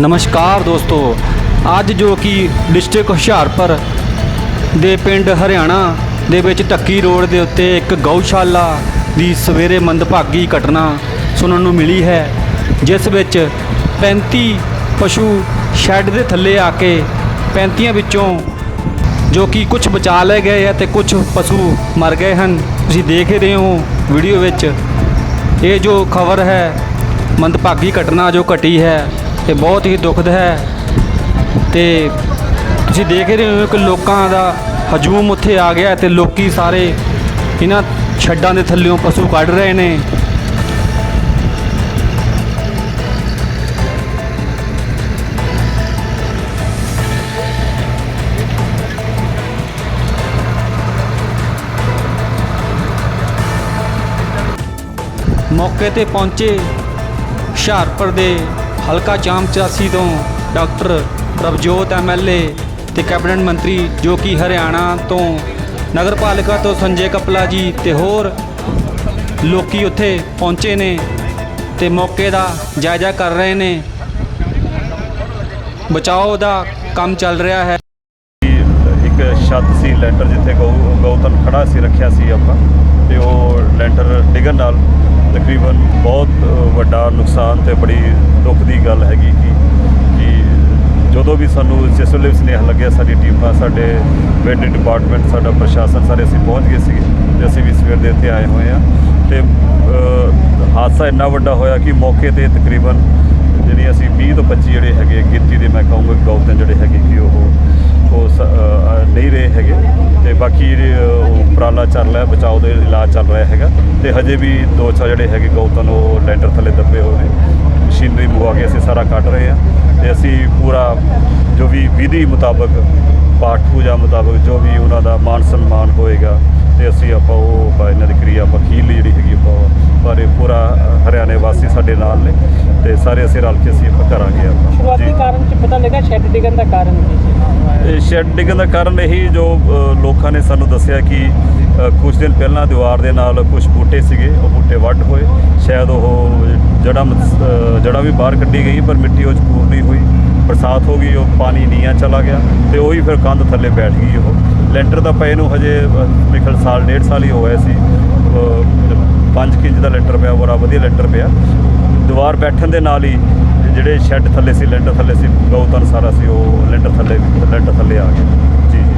ਨਮਸਕਾਰ ਦੋਸਤੋ। ਅੱਜ ਜੋ ਕਿ ਡਿਸਟ੍ਰਿਕਟ ਹੁਸ਼ਿਆਰਪੁਰ ਦੇ ਪਿੰਡ ਹਰਿਆਣਾ ਦੇ ਵਿੱਚ ਟੱਕੀ ਰੋਡ ਦੇ ਉੱਤੇ ਇੱਕ ਗਊਸ਼ਾਲਾ ਦੀ ਸਵੇਰੇ ਮੰਦਭਾਗੀ ਘਟਨਾ ਸੁਣਨ ਨੂੰ ਮਿਲੀ ਹੈ, ਜਿਸ ਵਿੱਚ 35 ਪਸ਼ੂ ਸ਼ੈੱਡ ਦੇ ਥੱਲੇ ਆ ਕੇ 35 ਵਿੱਚੋਂ ਜੋ ਕਿ ਕੁਝ ਬਚਾ ਲਏ ਗਏ ਹੈ ਤੇ ਕੁਝ ਪਸ਼ੂ ਮਰ ਗਏ ਹਨ। ਤੁਸੀਂ ਦੇਖ ਰਹੇ ਹੋ ਵੀਡੀਓ ਵਿੱਚ। ਇਹ ਜੋ ਖਬਰ ਹੈ, ਮੰਦਭਾਗੀ ਘਟਨਾ ਜੋ ਘਟੀ ਹੈ ਇਹ ਬਹੁਤ ਹੀ ਦੁਖਦ ਹੈ ਤੇ ਤੁਸੀਂ ਦੇਖ ਰਹੇ ਹੋ ਕਿ ਲੋਕਾਂ ਦਾ ਹਜੂਮ ਉੱਥੇ ਆ ਗਿਆ ਹੈ ਤੇ ਲੋਕੀ ਸਾਰੇ ਇਹਨਾਂ ਛੱਡਾਂ ਦੇ ਥੱਲਿਓਂ ਪਸ਼ੂ ਕੱਢ ਰਹੇ ਨੇ। ਮੌਕੇ ਤੇ ਪਹੁੰਚੇ ਹੁਸ਼ਿਆਰਪੁਰ ਦੇ ਹਲਕਾ ਚਾਮਚਾਸੀ ਤੋਂ ਡਾਕਟਰ ਪ੍ਰਭਜੋਤ ਐਮਐਲਏ ਤੇ ਕੈਬਨਿਟ ਮੰਤਰੀ ਜੋ ਕਿ ਹਰਿਆਣਾ ਤੋਂ ਨਗਰ ਪਾਲਿਕਾ ਤੋਂ ਸੰਜੇ ਕਪਲਾ ਜੀ ਤੇ ਹੋਰ ਲੋਕੀ ਉੱਥੇ ਪਹੁੰਚੇ ਨੇ ਤੇ ਮੌਕੇ ਦਾ ਜਾਇਜ਼ਾ ਕਰ ਰਹੇ ਨੇ। ਬਚਾਓ ਦਾ ਕੰਮ ਚੱਲ ਰਿਹਾ ਹੈ। ਇੱਕ ਛੱਤ ਸੀ, ਲੈਂਟਰ ਜਿੱਥੇ ਗਊ ਗਊਤਨ ਖੜਾ ਸੀ, ਰੱਖਿਆ ਸੀ ਆਪਾਂ, ਤੇ ਉਹ ਲੈਂਟਰ ਡਿੱਗਣ ਨਾਲ ਤਕਰੀਬਨ ਬਹੁਤ ਵੱਡਾ ਨੁਕਸਾਨ ਤੇ ਬੜੀ ਦੁੱਖ ਦੀ ਗੱਲ ਹੈਗੀ ਕਿ ਕਿ ਜਦੋਂ ਵੀ ਸਾਨੂੰ ਜਿਸ ਵੇਲੇ ਵੀ ਸੁਨੇਹਾ ਲੱਗਿਆ, ਸਾਡੀ ਟੀਮਾਂ ਸਾਡੇ ਵੈਟਰੀ ਡਿਪਾਰਟਮੈਂਟ, ਸਾਡਾ ਪ੍ਰਸ਼ਾਸਨ ਸਾਰੇ ਅਸੀਂ ਪਹੁੰਚ ਗਏ ਸੀਗੇ ਤੇ ਅਸੀਂ ਵੀ ਸਵੇਰ ਦੇ ਇੱਥੇ ਆਏ ਹੋਏ ਆ ਤੇ ਹਾਦਸਾ ਇੰਨਾ ਵੱਡਾ ਹੋਇਆ ਕਿ ਮੌਕੇ ਤੇ ਤਕਰੀਬਨ ਜਿਹੜੀ ਅਸੀਂ 20 ਤੋਂ 25 ਜਿਹੜੇ ਹੈਗੇ ਗਿਣਤੀ ਦੇ ਮੈਂ ਕਹੂੰਗਾ ਗਊਤਨ ਜਿਹੜੇ ਹੈਗੇ ਕਿ ਉਹ ਉਹ ਸ- ਅ, ਅ, ਨਹੀਂ ਰਹੇ ਹੈਗੇ ਤੇ ਬਾਕੀ ਉਪਰਾਲਾ ਚੱਲ ਰਿਹਾ ਬਚਾਓ ਦੇ ਇਲਾਜ ਚੱਲ ਰਿਹਾ ਹੈਗਾ। ਤੇ ਹਜੇ ਵੀ ਦੋ ਚਾਰ ਜਿਹੜੇ ਹੈਗੇ ਗਊਤਨ ਉਹ ਲੈਂਟਰ ਥੱਲੇ ਦੱਬੇ ਹੋਏ ਨੇ। ਮਸ਼ੀਨਰੀ ਮੰਗਵਾ ਕੇ ਅਸੀਂ ਸਾਰਾ ਕੱਢ ਰਹੇ ਹਾਂ। ਤੇ ਅਸੀਂ ਪੂਰਾ ਜੋ ਵੀ ਵਿਧੀ ਮੁਤਾਬਕ ਪਾਠ ਪੂਜਾ ਮੁਤਾਬਕ ਜੋ ਵੀ ਉਹਨਾਂ ਦਾ ਮਾਨ ਸਨਮਾਨ ਹੋਏਗਾ ਤੇ ਅਸੀਂ ਆਪਾਂ ਉਹ ਇਹਨਾਂ ਦੀ ਕਿਰਿਆ ਆਪਾਂ ਅਖੀਰਲੀ ਜਿਹੜੀ ਹੈਗੀ ਆਪਾਂ ਇਹ ਪੂਰਾ ਹਰਿਆਣੇ ਵਾਸੀ ਸਾਡੇ ਨਾਲ ਨੇ ਤੇ ਸਾਰੇ ਅਸੀਂ ਰਲ ਕੇ ਅਸੀਂ ਕਰਾਂਗੇ ਆਪਾਂ। ਸ਼ੁਰੂਆਤੀ ਕਾਰਨ ਚ ਪਤਾ ਲੱਗਾ ਸ਼ੈੱਡ ਡਿੱਗਣ ਦਾ ਕਾਰਨ ਕੀ ਸੀ? ਇਹ ਸ਼ੈੱਡ ਡਿੱਗਣ ਦਾ ਕਾਰਨ ਇਹੀ ਜੋ ਲੋਕਾਂ ਨੇ ਸਾਨੂੰ ਦੱਸਿਆ ਕਿ ਕੁਝ ਦਿਨ ਪਹਿਲਾਂ ਦੀਵਾਰ ਦੇ ਨਾਲ ਕੁਝ ਬੂਟੇ ਸੀਗੇ ਉਹ ਬੂਟੇ ਵੱਢ ਹੋਏ। ਸ਼ਾਇਦ ਉਹ ਅ, ਜੜ੍ਹਾਂ ਵੀ ਬਾਹਰ ਕੱਢੀ ਗਈ ਪਰ ਮਿੱਟੀ ਉਹ 'ਚ ਪੂਰ ਨਹੀਂ ਹੋਈ। ਬਰਸਾਤ ਹੋ ਗਈ ਉਹ ਪਾਣੀ ਨੀਹਾਂ ਚਲਾ ਗਿਆ ਤੇ ਉਹੀ ਫਿਰ ਕੰਧ ਥੱਲੇ ਬੈਠ ਗਈ ਉਹ। ਲੈਂਟਰ ਦਾ ਪਏ ਨੂੰ ਹਜੇ ਮੇਰੇ ਸਾਲ ਡੇਢ ਸਾਲ ਹੀ ਹੋਇਆ ਸੀ। 5 ਕੇਜੀ ਦਾ ਲੈਂਟਰ ਪਿਆ, ਬੜਾ ਵਧੀਆ ਲੈਂਟਰ ਪਿਆ। ਦੀਵਾਰ ਬੈਠਣ ਦੇ ਨਾਲ ਹੀ ਜਿਹੜੇ ਸ਼ੈੱਡ ਥੱਲੇ ਸੀ, ਲੈਂਟਰ ਥੱਲੇ ਸੀ, ਬਹੁਤ ਸਾਰਾ ਸੀ, ਉਹ ਲੈਂਟਰ ਥੱਲੇ ਲੈਂਟਰ ਥੱਲੇ ਆ ਗਿਆ। ਜੀ ਜੀ।